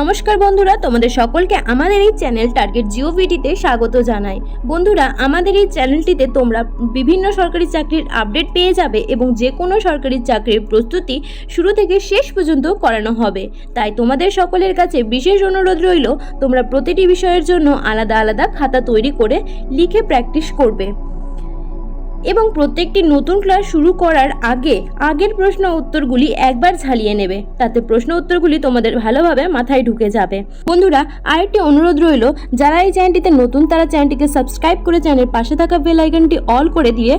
নমস্কার বন্ধুরা, তোমাদের সকলকে আমাদের এই চ্যানেল টার্গেট জিও ভিডিতে স্বাগত জানাই। বন্ধুরা, আমাদের এই চ্যানেলটিতে তোমরা বিভিন্ন সরকারি চাকরির আপডেট পেয়ে যাবে এবং যে কোনো সরকারি চাকরির প্রস্তুতি শুরু থেকে শেষ পর্যন্ত করানো হবে। তাই তোমাদের সকলের কাছে বিশেষ অনুরোধ রইল, তোমরা প্রতিটি বিষয়ের জন্য আলাদা আলাদা খাতা তৈরি করে লিখে প্র্যাকটিস করবে। এবং প্রত্যেকটি নতুন ক্লাস শুরু করার আগে আগের প্রশ্ন উত্তরগুলি একবার ঝালিয়ে নেবে। তাতে প্রশ্ন উত্তরগুলি তোমাদের ভালোভাবে মাথায় ঢুকে যাবে। বন্ধুরা, আরেকটি অনুরোধ রইল, যারা এই চ্যানেলটিতে নতুন তারা চ্যানেলটিকে সাবস্ক্রাইব করে চ্যানেলের পাশে থাকা বেল আইকনটি অল করে দিয়ে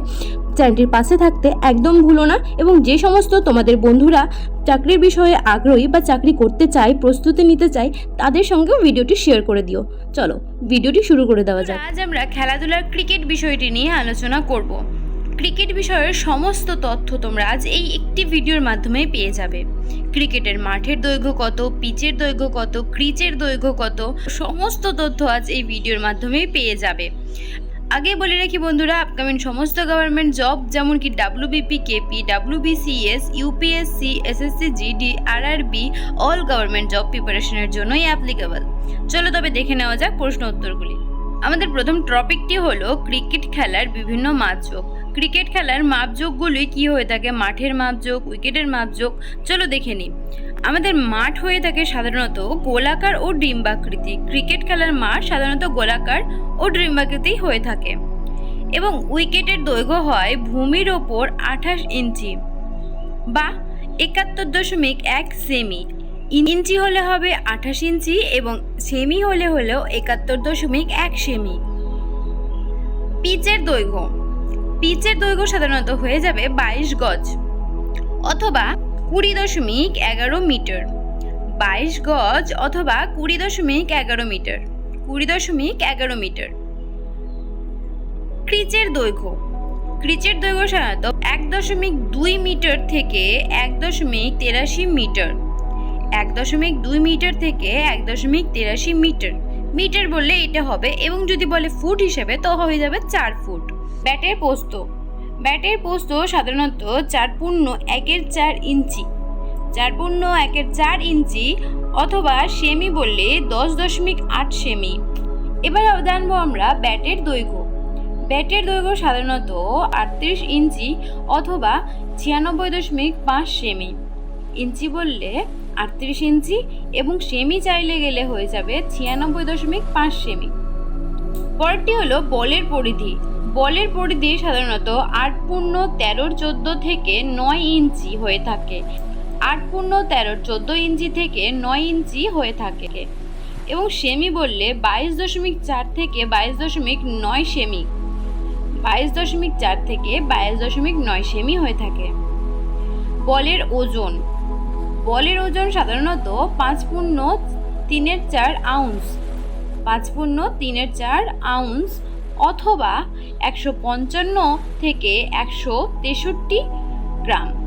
চ্যানেলটির পাশে থাকতে একদম ভুলো না এবং যে সমস্ত তোমাদের বন্ধুরা চাকরির বিষয়ে আগ্রহী বা চাকরি করতে চায়, প্রস্তুতি নিতে চায়, তাদের সঙ্গেও ভিডিওটি শেয়ার করে দিও। চলো, ভিডিওটি শুরু করে দেওয়া যাক। আজ আমরা খেলাধুলার ক্রিকেট বিষয়টি নিয়ে আলোচনা করব। ক্রিকেট বিষয়ের সমস্ত তথ্য তোমরা আজ এই একটি ভিডিওর মাধ্যমে পেয়ে যাবে। ক্রিকেটের মাঠের দৈর্ঘ্য কত পিচের দৈর্ঘ্য কত ক্রিচের দৈর্ঘ্য কত, সমস্ত তথ্য আজ এই ভিডিওর মাধ্যমে পেয়ে যাবে। আগে বলে রাখি বন্ধুরা আপকামিং সমস্ত গভর্নমেন্ট জব যেমন কি WBP KP WBCS UPSC SSC GD RRB all government job প্রিপারেশনের জন্যই অ্যাপ্লিকেবল চলো তবে দেখে নেওয়া যাক প্রশ্ন উত্তরগুলি। আমাদের প্রথম টপিকটি হলো ক্রিকেট খেলার বিভিন্ন মাপযোগ ক্রিকেট খেলার মাপযোগগুলি কি হয়ে থাকে? মাঠের মাপযোগ উইকেটের মাপযোগ চলো দেখে নিই। আমাদের মাঠ হয়ে থাকে সাধারণত গোলাকার ও ডিম্বাকৃতি। ক্রিকেট খেলার মাঠ সাধারণত গোলাকার ও ডিম্বাকৃতি হয়ে থাকে। এবং উইকেটের দৈর্ঘ্য হয় ভূমির ওপর আঠাশ ইঞ্চি বা একাত্তর দশমিক এক সেমি। ইঞ্চি হলে হবে আঠাশ ইঞ্চি এবং সেমি হলে হলেও একাত্তর দশমিক এক সেমি। পিচের দৈর্ঘ্য। পিচের দৈর্ঘ্য সাধারণত হয়ে যাবে বাইশ গজ অথবা কুড়ি দশমিক এগারো মিটার, বাইশ গজ অথবা কুড়ি দশমিক এগারো মিটার, কুড়ি দশমিক এগারো মিটার। ক্রিচের দৈর্ঘ্য ক্রিচের দৈর্ঘ্য সাধারণত এক দশমিক দুই মিটার থেকে এক দশমিক তেরাশি মিটার, এক দশমিক দুই মিটার থেকে এক দশমিক তেরাশি মিটার। মিটার বললে এটা হবে এবং যদি বলে ফুট হিসেবে, তো হয়ে যাবে চার ফুট। ব্যাটের পোস্ত ব্যাটের পোস্ত সাধারণত চার পূর্ণ একের চার ইঞ্চি। চার পূর্ণ একের চার ইঞ্চি অথবা সেমি বললে দশ দশমিক আট সেমি। এবার জানব আমরা ব্যাটের দৈর্ঘ্য। ব্যাটের দৈর্ঘ্য সাধারণত আটত্রিশ ইঞ্চি অথবা ছিয়ানব্বই দশমিক পাঁচ সেমি। ইঞ্চি বললে আটত্রিশ ইঞ্চি এবং সেমি চাইলে গেলে হয়ে যাবে ছিয়ানব্বই দশমিক পাঁচ সেমি। পরেরটি হলো বলের পরিধি। বলের পরিধি সাধারণত আট পূর্ণ তেরোর চোদ্দ থেকে নয় ইঞ্চি হয়ে থাকে। আট পূর্ণ তেরোর চোদ্দ ইঞ্চি থেকে নয় ইঞ্চি হয়ে থাকে। এবং সেমি বললে বাইশ দশমিক চার থেকে বাইশ দশমিক নয় সেমি। বাইশ দশমিক চার থেকে বাইশ দশমিক নয় সেমি হয়ে থাকে। বলের ওজন। বলের ওজন সাধারণত পাঁচ পূর্ণ তিনের চার আউন্স। পাঁচ পূর্ণ তিনের চার আউন্স অথবা একশো পঞ্চান্ন থেকে একশো তেষট্টি গ্রাম।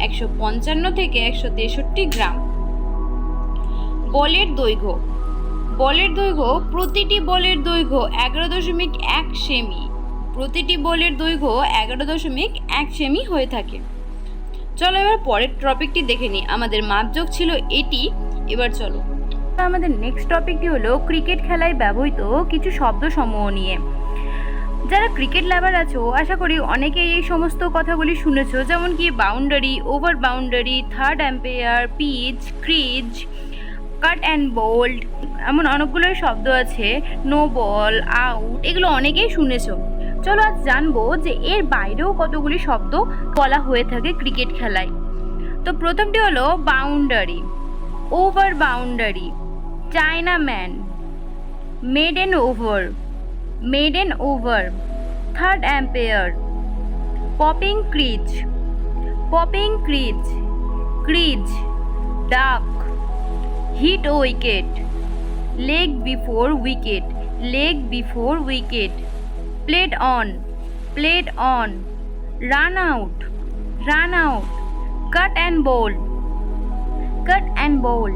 একশো পঞ্চান্ন থেকে একশো তেষট্টি গ্রাম। বলের দৈর্ঘ্য। বলের দৈর্ঘ্য প্রতিটি বলের দৈর্ঘ্য এগারো দশমিক এক সেমি। প্রতিটি বলের দৈর্ঘ্য এগারো দশমিক এক সেমি হয়ে থাকে। চলো এবার পরের টপিকটি দেখে নিই। আমাদের মাপযোগ ছিল এটি। এবার চলো। আমাদের নেক্সট টপিকটি হলো ক্রিকেট খেলায় ব্যবহৃত কিছু শব্দ সমূহ নিয়ে। যারা ক্রিকেট লাভার আছো, আশা করি অনেকেই এই সমস্ত কথাগুলি শুনেছো, যেমন কি boundary over boundary third umpire pitch crease caught and bowled এমন অনেকগুলোই শব্দ আছে নো বল আউট এগুলো অনেকেই শুনেছো। চলো আজ জানব যে এর বাইরেও কতগুলি শব্দ বলা হয়ে থাকে ক্রিকেট খেলায়। তো প্রথমটি হলো boundary over boundary chinaman maiden over maiden over third umpire popping crease popping crease crease duck hit wicket leg before wicket leg before wicket played on played on run out run out caught and bowl caught and bowl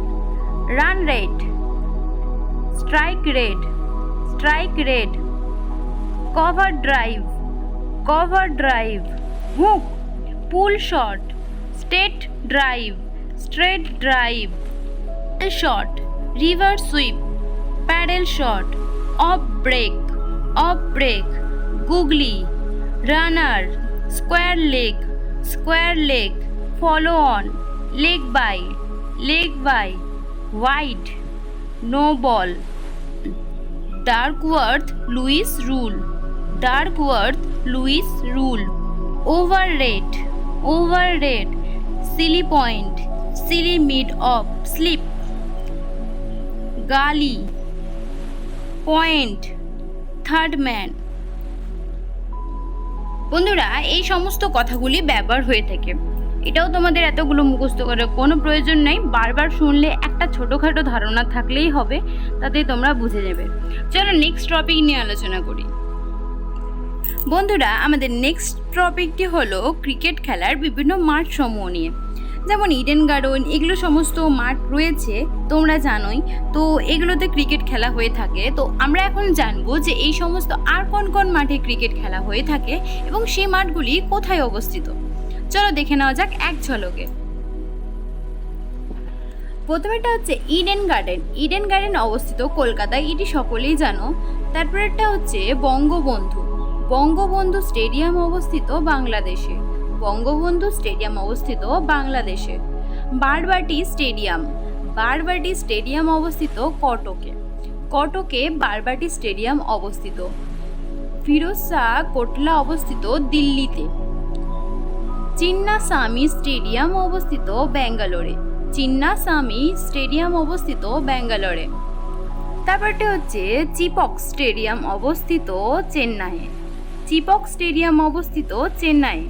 run rate strike rate strike rate cover drive cover drive hook pull shot straight drive straight drive shot, river sweep, paddle shot, off break, off break, googly, runner, square leg, square leg, follow on, leg by, leg by, Wide, no ball. Darkworth Lewis rule. Darkworth Lewis rule. Overrate. Overrate. Silly point. Silly mid of slip. Gali. Point. Third man. বন্ধুরা এই সমস্ত কথাগুলি ব্যবহার হয়ে থাকে এটাও তোমাদের এতগুলো মুখস্থ করার কোনো প্রয়োজন নেই, বারবার শুনলে একটা ছোটোখাটো ধারণা থাকলেই হবে, তাতে তোমরা বুঝে যাবে। চলো নেক্সট টপিক নিয়ে আলোচনা করি। বন্ধুরা, আমাদের নেক্সট টপিকটি হলো ক্রিকেট খেলার বিভিন্ন মাঠ সমূহ নিয়ে। যেমন ইডেন গার্ডেন এগুলো সমস্ত মাঠ রয়েছে, তোমরা জানোই। তো এগুলোতে ক্রিকেট খেলা হয়ে থাকে। তো আমরা এখন জানব যে এই সমস্ত আর কোন কোন মাঠে ক্রিকেট খেলা হয়ে থাকে এবং সেই মাঠগুলি কোথায় অবস্থিত? চলো দেখে নেওয়া যাক এক ঝলকে। প্রথমেটা হচ্ছে ইডেন গার্ডেন ইডেন গার্ডেন অবস্থিত কলকাতায়, এটি সকলেই জানো। তারপরেরটা হচ্ছে বঙ্গবন্ধু। বঙ্গবন্ধু স্টেডিয়াম অবস্থিত বাংলাদেশে। বঙ্গবন্ধু স্টেডিয়াম অবস্থিত বাংলাদেশে। বারবাটি স্টেডিয়াম। বারবাটি স্টেডিয়াম অবস্থিত কটকে। কটকে বারবাটি স্টেডিয়াম অবস্থিত। ফিরোজ শাহ কোটলা অবস্থিত দিল্লিতে। চিন্নাস্বামী স্টেডিয়াম অবস্থিত ব্যাঙ্গালোরে। চিন্নাস্বামী স্টেডিয়াম অবস্থিত ব্যাঙ্গালোরে। তারপরটি হচ্ছে, চিপক স্টেডিয়াম অবস্থিত চেন্নাইয়ে। চিপক স্টেডিয়াম অবস্থিত চেন্নাই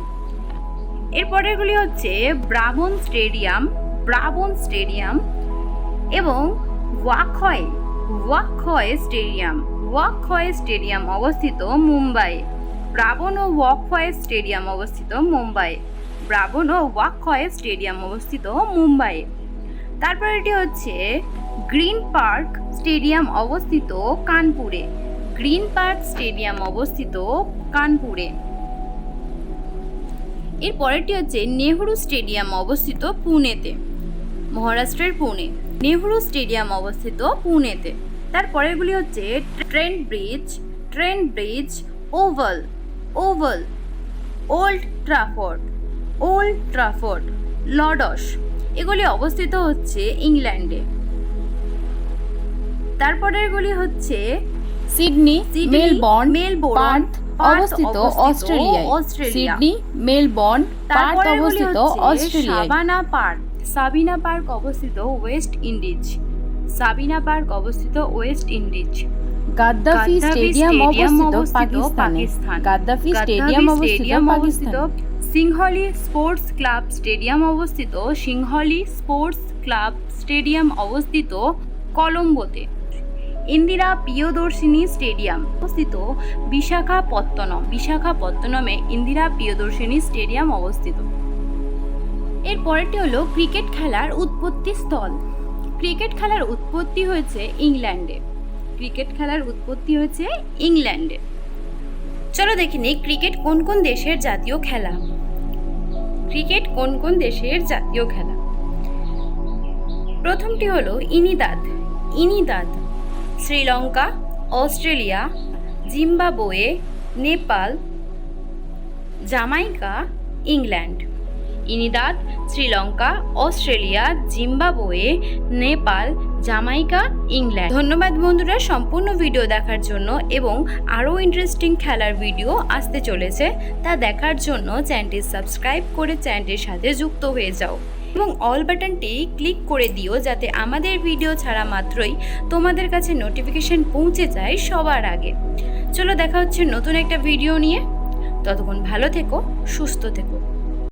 এরপরেরগুলি হচ্ছে ব্রাবন স্টেডিয়াম ব্রাবন স্টেডিয়াম এবং ওয়াকয় ওয়াকয় স্টেডিয়াম। ওয়াকয় স্টেডিয়াম অবস্থিত মুম্বাই ব্রাবন ও ওয়াকয় স্টেডিয়াম অবস্থিত মুম্বাই ব্রাবন ও ওয়াকয় স্টেডিয়াম অবস্থিত মুম্বাইয়ে। তারপর এটি হচ্ছে গ্রিন পার্ক স্টেডিয়াম অবস্থিত কানপুরে। গ্রিন পার্ক স্টেডিয়াম অবস্থিত কানপুরে। এর পরেরটি হচ্ছে নেহরু স্টেডিয়াম অবস্থিত পুনেতে। মহারাষ্ট্রের পুনে। নেহরু স্টেডিয়াম অবস্থিত পুনেতে। তার পরেরগুলি হচ্ছে Trent Bridge Trent Bridge, Oval Oval, Old Trafford. Old Trafford Lord's এগুলি অবস্থিত হচ্ছে ইংল্যান্ডে। তারপরেরগুলি হচ্ছে সিডনি মেলবোর্ন মেলবোর্ন, অবস্থিত অস্ট্রেলিয়ায়। অস্ট্রেলিয়া। সিডনি মেলবোর্ন পার্থ অবস্থিত হচ্ছে অস্ট্রেলিয়ায়। সাবানা পার্ক সাবিনা পার্ক অবস্থিত ওয়েস্ট ইন্ডিজ। সাবিনা পার্ক অবস্থিত ওয়েস্ট ইন্ডিজ। গাদ্দাফি স্টেডিয়াম অবস্থিত পাকিস্তানে। গাদ্দাফি স্টেডিয়াম অবস্থিত Pakistan. Sinhalese Sports Club Stadium অবস্থিত সিংহলি স্পোর্টস ক্লাব স্টেডিয়াম অবস্থিত কলম্বোতে। ইন্দিরা প্রিয়দর্শিনী স্টেডিয়াম অবস্থিত বিশাখাপত্তনম। বিশাখাপত্তনমে ইন্দিরা প্রিয়দর্শিনী স্টেডিয়াম অবস্থিত। এর পরেরটি হলো ক্রিকেট খেলার উৎপত্তি স্থল। ক্রিকেট খেলার উৎপত্তি হয়েছে ইংল্যান্ডে। ক্রিকেট খেলার উৎপত্তি হয়েছে ইংল্যান্ডে। চলো দেখে নিই ক্রিকেট কোন কোন দেশের জাতীয় খেলা। ক্রিকেট কোন কোন দেশের জাতীয় খেলা? প্রথমটি হলো Trinidad. Trinidad, Sri Lanka, Australia, Zimbabwe, Nepal, Jamaica, England. Trinidad, Sri Lanka, Australia, Zimbabwe, Nepal Jamaica, England. ধন্যবাদ বন্ধুরা সম্পূর্ণ ভিডিও দেখার জন্য এবং আরও ইন্টারেস্টিং খেলার ভিডিও আসতে চলেছে তা দেখার জন্য চ্যানেলটি সাবস্ক্রাইব করে চ্যানেলটির সাথে যুক্ত হয়ে যাও। এবং অল বাটনটি ক্লিক করে দিও যাতে আমাদের ভিডিও ছাড়া মাত্রই তোমাদের কাছে নোটিফিকেশন পৌঁছে যায় সবার আগে। চলো দেখা হচ্ছে নতুন একটা ভিডিও নিয়ে। ততক্ষণ ভালো থেকো, সুস্থ থেকো।